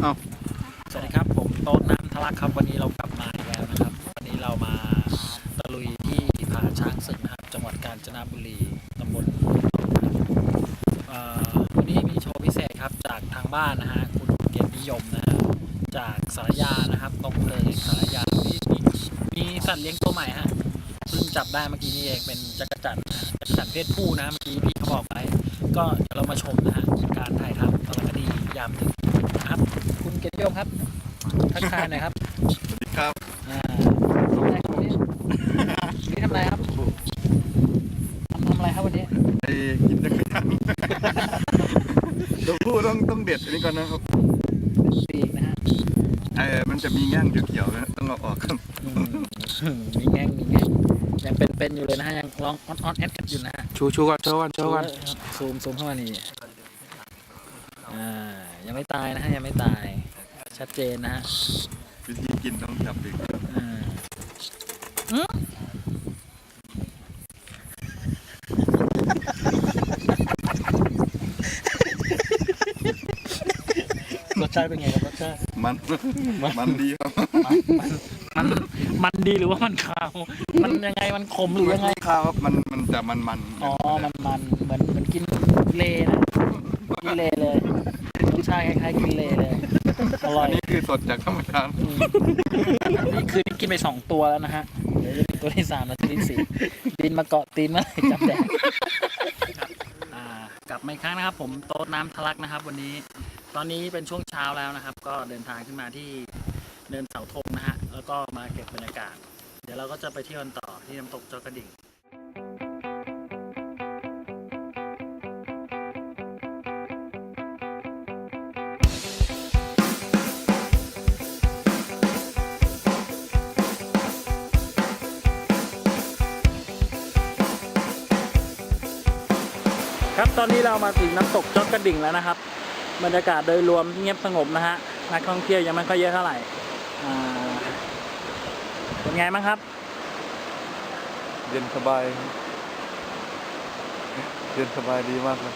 เอ้าสวัสดีครับ ผมโต๊ะน้ำทะลักครับวันนี้เรากลับมาอีกแล้วนะครับ วันนี้เรามาตะลุยที่ผาช้างศึกนะครับจังหวัดกาญจนบุรีตำบลเอ่อวันนี้มีโชว์พิเศษครับจากทางบ้านนะฮะคุณเกียรตินิยมนะฮะจากสารยานะครับตรงเลิงสารยามีมีมีสัตว์เลี้ยงตัวใหม่ฮะเพิ่งจับได้เมื่อกี้นี่เองเป็นจักรจันทร์นะฮะจักรจันทร์เพศผู้นะเมื่อกี้พี่เขาบอกไปก็เดี๋ยวเรามาชมนะฮะการถ่ายทำสารคดียามดึก มครับ ทักทายหน่อยครับสวัสดีครับอ่าทำอะไรครับวันนี้วันนี้ทำอะไรครับทำทำอะไรครับวันนี้ไอ้กินจักรยานตัวผู้ต้องต้องเด็ดอันนี้ก่อนนะครับปีกนะฮะไอ้มันจะมีแง่งเขียวๆนะต้องเอาออกครับอืมมีแง่งมีแง่งยังเป็นๆอยู่เลยนะฮะยังลองออนออนแอดแอดอยู่นะฮะ ชูชูก่อนโชว์ก่อนโชว์ก่อนซูมซูมเข้ามานี่อ่ายังไม่ตายนะฮะยังไม่ตาย ชัดเจนนะฮะวิธีกินต้องจับดึกอ่าอืมรสชาติเป็นไงครับรสชาติ มัน มันดีครับมันมันดีหรือว่ามันคาว มันยังไงมันขมหรือยังไง ข้าวครับมันมันจะมันมันอ๋อ มันมันเหมือนเหมือนกินเลนะกินเลเลยรสชาติคล้ายๆกินเลเลย อร่ออัยนนี้คือสดจากธรรมชาติอืมนี่คือนี่กินไปสองตัวแล้วนะฮะเดี๋ยวจะมีตัวที่สามและตัวที่สี่บินมาเกาะตีนเมื่อไหร่จำแดงอ่ากลับมาอีกครั้งนะครับ ผมโต๊ะน้ำทะลักนะครับ วันนี้ ตอนนี้เป็นช่วงเช้าแล้วนะครับ ก็เดินทางขึ้นมาที่เนินเสาธงนะฮะแล้วก็มาเก็บบรรยากาศ เดี๋ยวเราก็จะไปเที่ยวกันต่อที่น้ำตกเจ้ากระดิ่ง ตอนนี้เรามาถึงน้ำตกจอกกระดิ่งแล้วนะครับ บรรยากาศโดยรวมเงียบสงบนะฮะนักท่องเที่ยวยังไม่ค่อยเยอะเท่าไหร่เป็นไงบ้างครับ เย็นสบาย เย็นสบายดีมากเลย